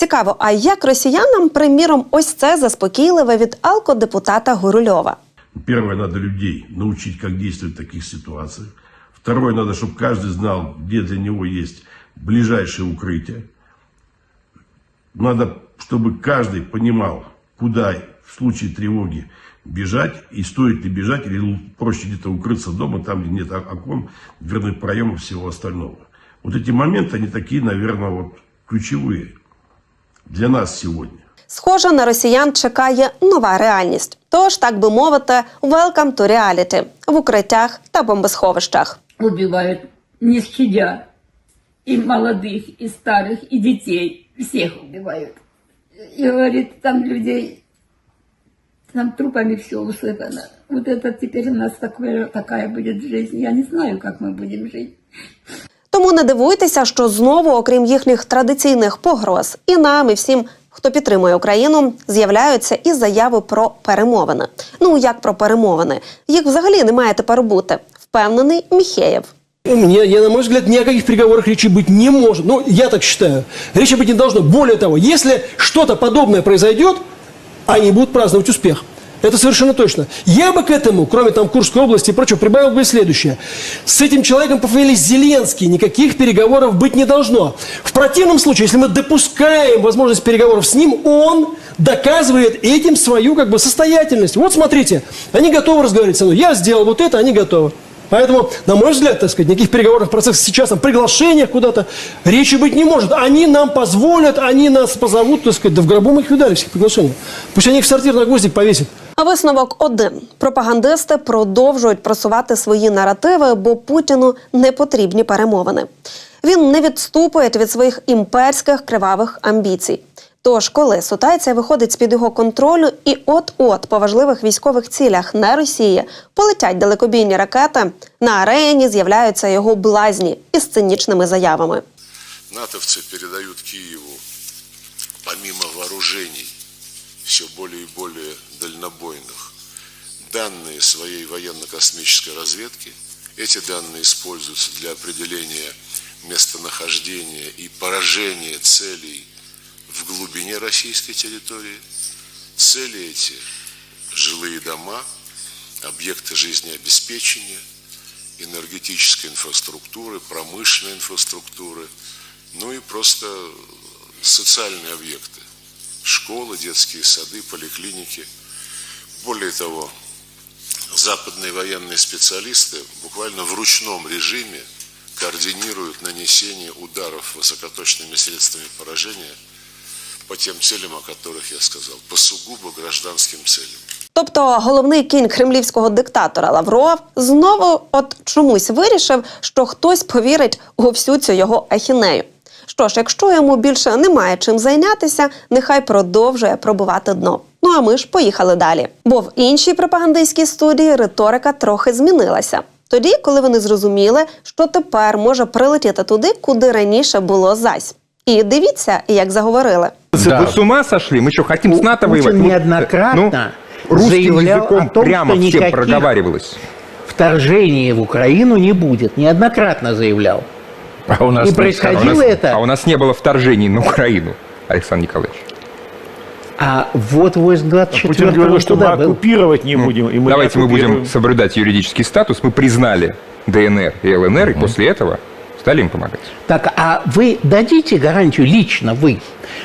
Цікаво, а як росіянам, приміром, ось це заспокійливе від алкодепутата Гурульова? Первое, надо людей научить, как действовать в таких ситуациях. Второе, надо, чтобы каждый знал, где для него есть ближайшее укрытие. Надо, чтобы каждый понимал, куда в случае тревоги бежать, и стоит ли бежать, или проще где-то укрыться дома, там, где нет окон, дверных проемов и всего остального. Вот эти моменты, они такие, наверное, вот ключевые для нас сегодня. Схоже, на росіян чекає нова реальність. Тож, так би мовити, welcome to reality в укриттях та бомбосховищах. убивают, не щадя и молодых, и старых, и детей. Всех убивают. И говорит, там людей, там трупами все усыпано. Вот это теперь у нас такое, такая будет жизнь. Я не знаю, как мы будем жить. Тому не дивуйтеся, що знову, окрім їхніх традиційних погроз, і нам, і всім, хто підтримує Україну, з'являються і заяви про перемовини. Ну як про перемовини? Їх взагалі не має тепер бути. Впевнений Міхеєв. Мне, я, на мой взгляд, ни о каких переговорах речи быть не может. Ну, я так считаю. Речи быть не должно. Более того, если что-то подобное произойдет, они будут праздновать успех. Это совершенно точно. Я бы к этому, кроме там Курской области и прочего, прибавил бы следующее. С этим человеком по фамилии Зеленский никаких переговоров быть не должно. В противном случае, если мы допускаем возможность переговоров с ним, он доказывает этим свою как бы состоятельность. Вот смотрите, они готовы разговаривать со мной. Я сделал вот это, они готовы. Поэтому, на мой взгляд, так сказать, никаких переговорных процессов сейчас, там, приглашениях куда-то речи быть не может. Они нам позволят, они нас позовут, так сказать, да в гробу мы их видали, всех приглашений. Пусть они их в сортир на гвоздик повесят. Висновок один: пропагандисти продовжують просувати свої наративи, бо Путіну не потрібні перемовини. Він не відступить від своїх імперських кривавих амбіцій. Тож, коли ситуація виходить з під його контролю, і от-от по важливих військових цілях на Росії полетять далекобійні ракети, на арені з'являються його блазні із цинічними заявами. натовцы передают Киеву, помимо вооружений, все более и более дальнобойных, данные своей военно-космической разведки. Эти данные используются для определения местонахождения и поражения целей в глубине российской территории. Цели эти – жилые дома, объекты жизнеобеспечения, энергетической инфраструктуры, промышленной инфраструктуры, ну и просто социальные объекты. Школы, детские сады, поликлиники. Более того, западные военные специалисты буквально в ручном режиме координируют нанесение ударов высокоточными средствами поражения по тем целям, о которых я сказал, по сугубо гражданским целям. Тобто головний кінь кремлівського диктатора Лавров знову от чомусь вирішив, що хтось повірить у всю цю його ахінею. Що ж, якщо йому більше немає чим зайнятися, нехай продовжує пробувати дно. Ну а ми ж поїхали далі. Бо в іншій пропагандистській студії риторика трохи змінилася. Тоді, коли вони зрозуміли, що тепер може прилетіти туди, куди раніше було зась. І дивіться, як заговорили. Вы с ума сошли? Мы что, хотим с НАТО Путин воевать? Вот, э, неоднократно русским заявлял языком о том, прямо что всем никаких проговаривалось. вторжения в Украину не будет. Неоднократно заявлял. А у нас И происходило а у нас, это- А у нас не было вторжений на Украину, Александр Николаевич. А вот 84 Путин говорил, что мы был. оккупировать не будем. И мы Ну, Давайте мы будем соблюдать юридический статус. Мы признали ДНР и ЛНР, и после этого стали им помогать. Так, а вы дадите гарантию, лично вы,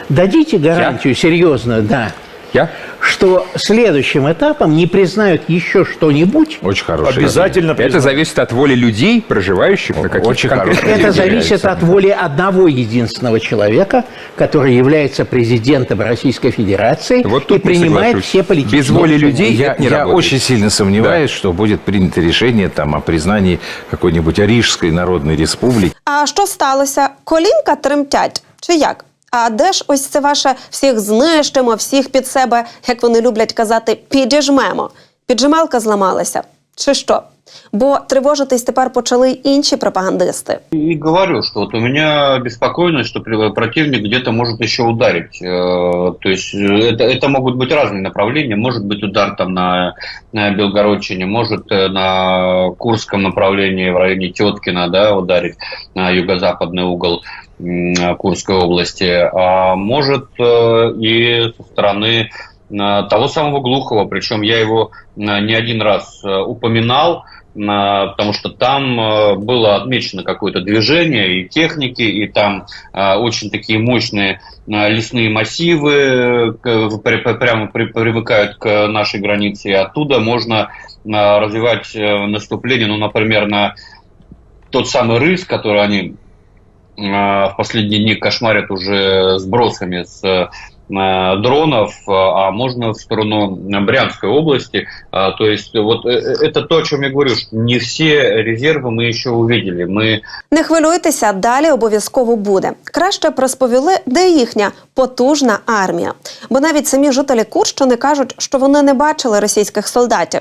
дадите гарантию серьезную, да, Я? что следующим этапом не признают еще что-нибудь? Очень хороший. Обязательно Это признать. зависит от воли людей, проживающих на каких-то Очень конкретных хороший. Это территориях. зависит от воли одного единственного человека, который является президентом Российской Федерации Вот и тут не принимает соглашусь. все политические Без воли решения. людей Я, это не я работает. очень сильно сомневаюсь, что будет принято решение там, о признании какой-нибудь Рижской Народной Республики. А що сталося? Колінка тремтять чи як? А де ж ось це ваше всіх знищимо, всіх під себе, як вони люблять казати, підіжмемо? Піджималка зламалася. Чи що? Бо тривожитись тепер почали інші пропагандисти. И говорю, что вот у меня беспокойность, при- противник где-то может еще ударить. Э, То есть э, это, это могут быть разные направления. Может быть удар там на, на Белгородчине, может э, на Курском направлении в районе Теткина да, ударить на юго-западный угол Курской области, а может и со стороны того самого Глухова, причем я его не один раз упоминал, потому что там э, было отмечено какое-то движение и техники, и там э, очень такие мощные э, лесные массивы прямо при- примыкают к нашей границе, и оттуда можно развивать наступление, ну, например, на тот самый рыс, который они в последние дни кошмарят уже сбросами с дронов, э, а можно в сторону Брянской области. А, То есть вот э, э, это то, о чем я говорю, что не все резервы мы еще увидели. Мы Не хвилюйтеся, далі обов'язково буде. Краще б розповіли, де їхня потужна армія. Бо навіть самі жителі Курщини кажуть, що вони не бачили російських солдатів.